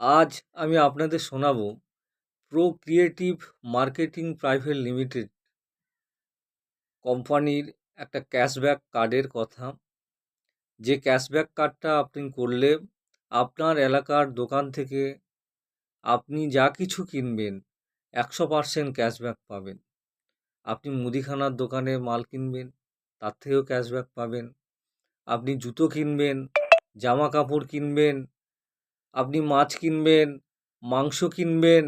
আজ আমি আপনাদের শোনাবো pro creative marketing private limited কোম্পানির একটা ক্যাশব্যাক কার্ডের কথা। যে ক্যাশব্যাক কার্ডটা আপনি করলে আপনার এলাকার দোকান থেকে আপনি যা কিছু কিনবেন একশো পার্সেন্ট ক্যাশব্যাক পাবেন। আপনি মুদিখানার দোকানে মাল কিনবেন, তার থেকেও ক্যাশব্যাক পাবেন। আপনি জুতো কিনবেন জামা কাপড় কিনবেন আপনি মাছ কিনবেন, মাংস কিনবেন,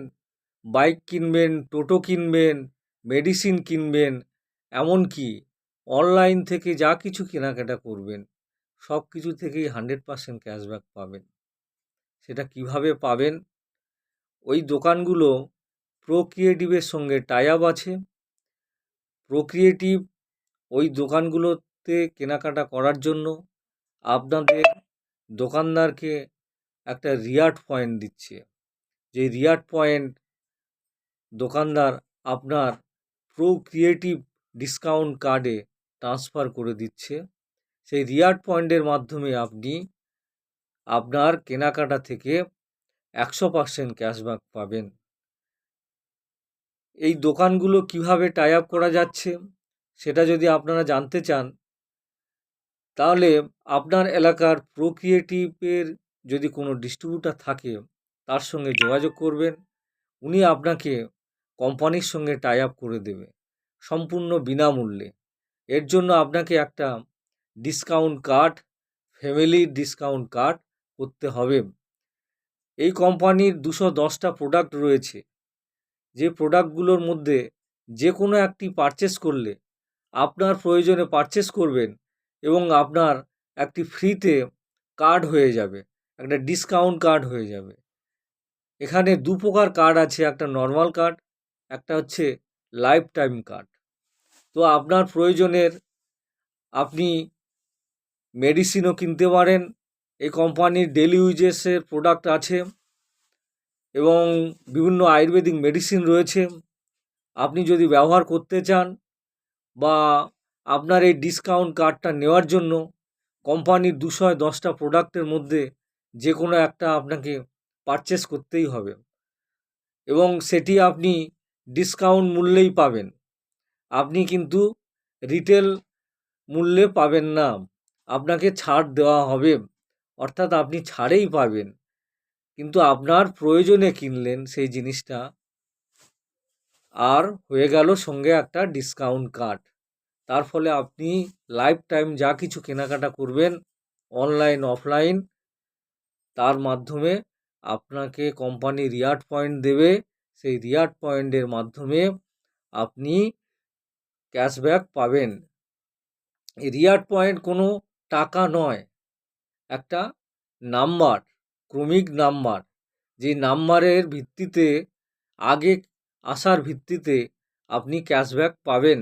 বাইক কিনবেন, টোটো কিনবেন, মেডিসিন কিনবেন, এমনকি অনলাইন থেকে যা কিছু কেনাকাটা করবেন, সব কিছু থেকেই হান্ড্রেড পার্সেন্ট ক্যাশব্যাক পাবেন। সেটা কীভাবে পাবেন? ওই দোকানগুলো প্রক্রিয়েটিভের সঙ্গে টাই আপ আছে। প্রোক্রিয়েটিভ ওই দোকানগুলোতে কেনাকাটা করার জন্য আপনাদের দোকানদারকে একটা রিয়ার্ড পয়েন্ট দিচ্ছে। যে রিয়ার্ড পয়েন্ট দোকানদার আপনার প্রো ক্রিয়েটিভ ডিসকাউন্ট কার্ডে ট্রান্সফার করে দিচ্ছে। সেই রিয়ার্ড পয়েন্টের মাধ্যমে আপনি আপনার কেনাকাটা থেকে একশো পার্সেন্ট ক্যাশব্যাক পাবেন। এই দোকানগুলো কীভাবে টাই আপ করা যাচ্ছে সেটা যদি আপনারা জানতে চান, তাহলে আপনার এলাকার প্রো ক্রিয়েটিভের যদি কোনো ডিস্ট্রিবিউটার থাকে, তার সঙ্গে যোগাযোগ করবেন। উনি আপনাকে কোম্পানির সঙ্গে টাই আপ করে দেবে, সম্পূর্ণ বিনামূল্যে। এর জন্য আপনাকে একটা discount card family discount card করতে হবে। এই কোম্পানির দুশো দশটা প্রোডাক্ট রয়েছে। যে প্রোডাক্টগুলোর মধ্যে যে কোনো একটি পারচেস করলে আপনার প্রয়োজনে পারচেস করবেন এবং আপনার একটি ফ্রিতে কার্ড হয়ে যাবে। একটা ডিসকাউন্ট কার্ড হয়ে যাবে। এখানে দু প্রকার কার্ড আছে, একটা নর্মাল কার্ড একটা হচ্ছে লাইফ টাইম কার্ড তো আপনার প্রয়োজনের, আপনি মেডিসিনও কিনতে পারেন, এই কোম্পানির ডেলি ইউজেসের প্রোডাক্ট আছে এবং বিভিন্ন আয়ুর্বেদিক মেডিসিন রয়েছে। আপনি যদি ব্যবহার করতে চান বা আপনার এই ডিসকাউন্ট কার্ডটা নেওয়ার জন্য কোম্পানির দুশো দশটা প্রোডাক্টের মধ্যে যে কোনো একটা আপনাকে পারচেস করতেই হবে। এবং সেটি আপনি ডিসকাউন্ট মূল্যেই পাবেন। আপনি কিন্তু রিটেল মূল্যে পাবেন না। আপনাকে ছাড় দেওয়া হবে। অর্থাৎ আপনি ছাড়েই পাবেন। কিন্তু আপনার প্রয়োজনে কিনলেন সেই জিনিসটা আর হয়ে গেল সঙ্গে একটা ডিসকাউন্ট কার্ড তার ফলে আপনি লাইফ টাইম যা কিছু কেনাকাটা করবেন অনলাইন অফলাইন তার মাধ্যমে আপনাকে কোম্পানি রিয়ার্ড পয়েন্ট দেবে। সেই রিয়ার্ড পয়েন্টের মাধ্যমে আপনি ক্যাশব্যাক পাবেন। রিয়ার্ড পয়েন্ট কোনো টাকা নয়। একটা নাম্বার ক্রমিক নাম্বার যে নাম্বারের ভিত্তিতে, আগে আসার ভিত্তিতে আপনি ক্যাশব্যাক পাবেন।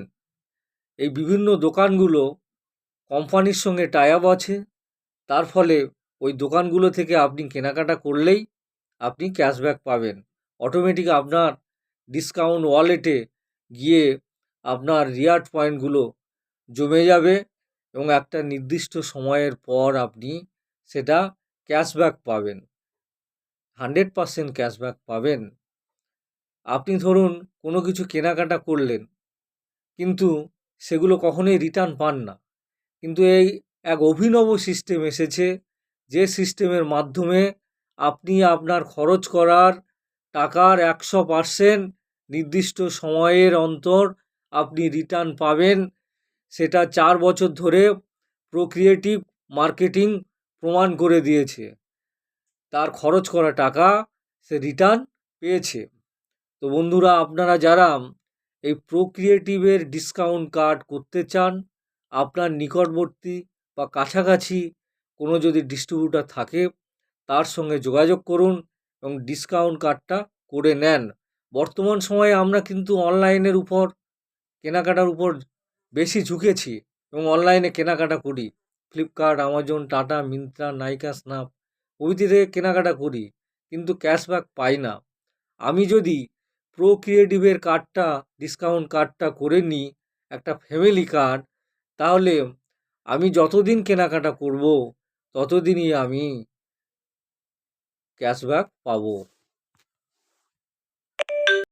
এই বিভিন্ন দোকানগুলো কোম্পানির সঙ্গে টাই আপ আছে। তার ফলে ওই দোকানগুলো থেকে আপনি কেনাকাটা করলেই আপনি ক্যাশব্যাক পাবেন। অটোমেটিক আপনার ডিসকাউন্ট ওয়ালেটে গিয়ে আপনার রিয়ার্ড পয়েন্টগুলো জমে যাবে এবং একটা নির্দিষ্ট সময়ের পর আপনি সেটা ক্যাশব্যাক পাবেন। হান্ড্রেড পার্সেন্ট ক্যাশব্যাক পাবেন। আপনি ধরুন কোনো কিছু কেনাকাটা করলেন, কিন্তু সেগুলো কখনোই রিটার্ন পান না। কিন্তু এই এক অভিনব সিস্টেম এসেছে যে সিস্টেমের মাধ্যমে আপনি আপনার খরচ করার টাকার একশো পার্সেন্ট নির্দিষ্ট সময়ের অন্তর আপনি রিটার্ন পাবেন, সেটা চার বছর ধরে প্রক্রিয়েটিভ মার্কেটিং প্রমাণ করে দিয়েছে। তার খরচ করা টাকা সে রিটার্ন পেয়েছে। তো বন্ধুরা, আপনারা যারা এই প্রক্রিয়েটিভের ডিসকাউন্ট কার্ড করতে চান, আপনার নিকটবর্তী বা কাছাকাছি কোনো যদি ডিস্ট্রিবিউটার থাকে, তার সঙ্গে যোগাযোগ করুন এবং ডিসকাউন্ট কার্ডটা করে নেন। বর্তমান সময়ে আমরা কিন্তু অনলাইনের উপর, কেনাকাটার উপর বেশি ঝুঁকেছি এবং অনলাইনে কেনাকাটা করি। Flipkart Amazon Tata Myntra Nykaa Snap প্রভৃতি থেকে কেনাকাটা করি, কিন্তু ক্যাশব্যাক পাই না। আমি যদি প্রো ক্রিয়েটিভের কার্ডটা ডিসকাউন্ট কার্ডটা করে নিই, একটা ফ্যামিলি কার্ড তাহলে আমি যতদিন কেনাকাটা করব ততদিনই আমি ক্যাশব্যাক পাবো।